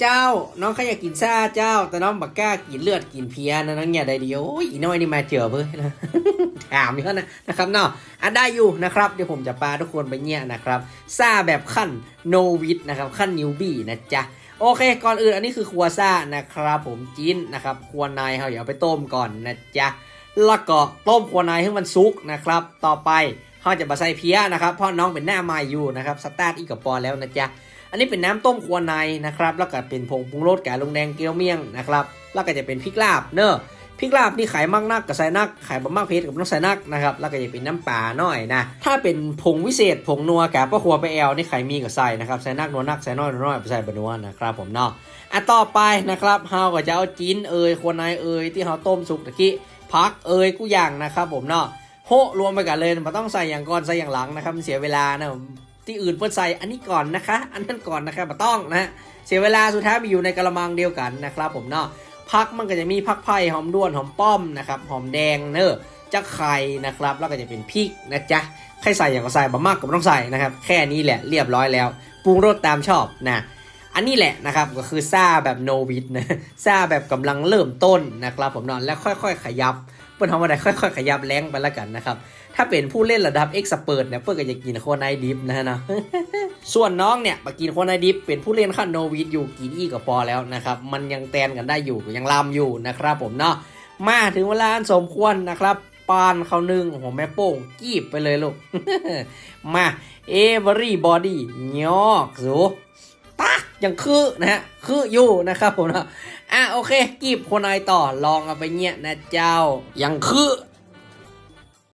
เจ้า น้องเขาอยากกินซาเจ้า แต่น้องบักก้ากินเลือดกินเพียนะน้องเนี่ยได้ดีโอ้ยอีน้อยนี่มาเจอเพื่อนถามนี่เขานะนะครับเนาะอะได้อยู่นะครับ เดี๋ยวผมจะพาทุกคนไปเนี่ยนะครับซาแบบขั้นโนวิดนะครับขั้นนิวบี้นะจ๊ะโอเค ก่อนอื่นอันนี้คือครัวซ่านะครับผมจิ้นนะครับครัวนายเขาเดี๋ยวไปต้มก่อนนะจ๊ะแล้วก็ต้มครัวนายให้มันสุกนะครับ ต่อไปเขาจะมาใส่เพียนะครับเพราะน้องเป็นหน้าไมาอยู่นะครับสตาร์ทอีกกับปอแล้วนะจ๊ะ อันนี้เป็นน้ำต้มครัวในนะครับ แล้วก็เป็นผงปรุงรสแกะลงแดงเกี๊ยวเมี่ยงนะครับ แล้วก็จะเป็นพริกลาบเนอะพริกลาบนี่ขายมากนักกับใส่นักขายบะมากเพชรกับน้องใส่นักนะครับ แล้วก็จะเป็นน้ำปลาหน่อยนะ ถ้าเป็นผงวิเศษผงนัวแกะป้าครัวไปแอลนี่ขายมีกับใส่นะครับใส่นักนัวนักใส่น้อยนัวน้อยใส่บะนัวนะครับผมเนาะอะต่อไปนะครับเฮาก็จะเอาจีนเอยครัวในเอยที่เฮาต้มสุกตะกี้พักเอยกูอย่างนะครับผมเนาะโหรวมไปกันเลยมันต้องใส่อย่างก่อนใส่อย่างหลังนะครับมันเสียเวลานะ ที่อื่นเพื่อใส่อันนี้ก่อนนะคะ อันนั้นก่อนนะครับมาต้องนะฮะเสียเวลาสุดท้ายไปอยู่ในกระมังเดียวกันนะครับผมเนาะพักมันก็จะมีพักไผ่หอมด้วนหอมป้อมนะครับหอมแดงเนอะจะไข่นะครับ แล้วก็จะเป็นพริกนะจ๊ะใครใส่อย่างก็ใส่บะมากก็ไม่ต้องใส่นะครับ แค่นี้แหละเรียบร้อยแล้วปรุงรสตามชอบนะ อันนี้แหละนะครับก็คือซาแบบโนวิดนะซาแบบกำลังเริ่มต้นนะครับผมเนอนแล้วค่อยๆ ขยับเพื่อนทำอะไรค่อยๆ ขยับแรงไปแล้วกันนะครับ ถ้าเป็นผู้เล่นระดับเอ็กซ์เปิดเนี่ยเพื่อก็จะกินโคไนดิฟนะฮะนะส่วนน้องเนี่ยมากินโคไนดิฟเป็นผู้เล่นขั้นโนวิดอยู่กินอีกกับพอแล้วนะครับ มันยังแตนกันได้อยู่ยังลำอยู่นะครับผมเนาะมาถึงเวลาสมควรนะครับปานเขาหนึ่งโอ้โหแม่โป้งกีบไปเลยลูก มาเอเวอรี่บอดี้ยอกสู ตาอยังคือนะฮะคืออยู่นะครับผมนะอะโอเคกีบคนนายต่อลองเอาไปเงี้ยนะเจ้าอย่างคือ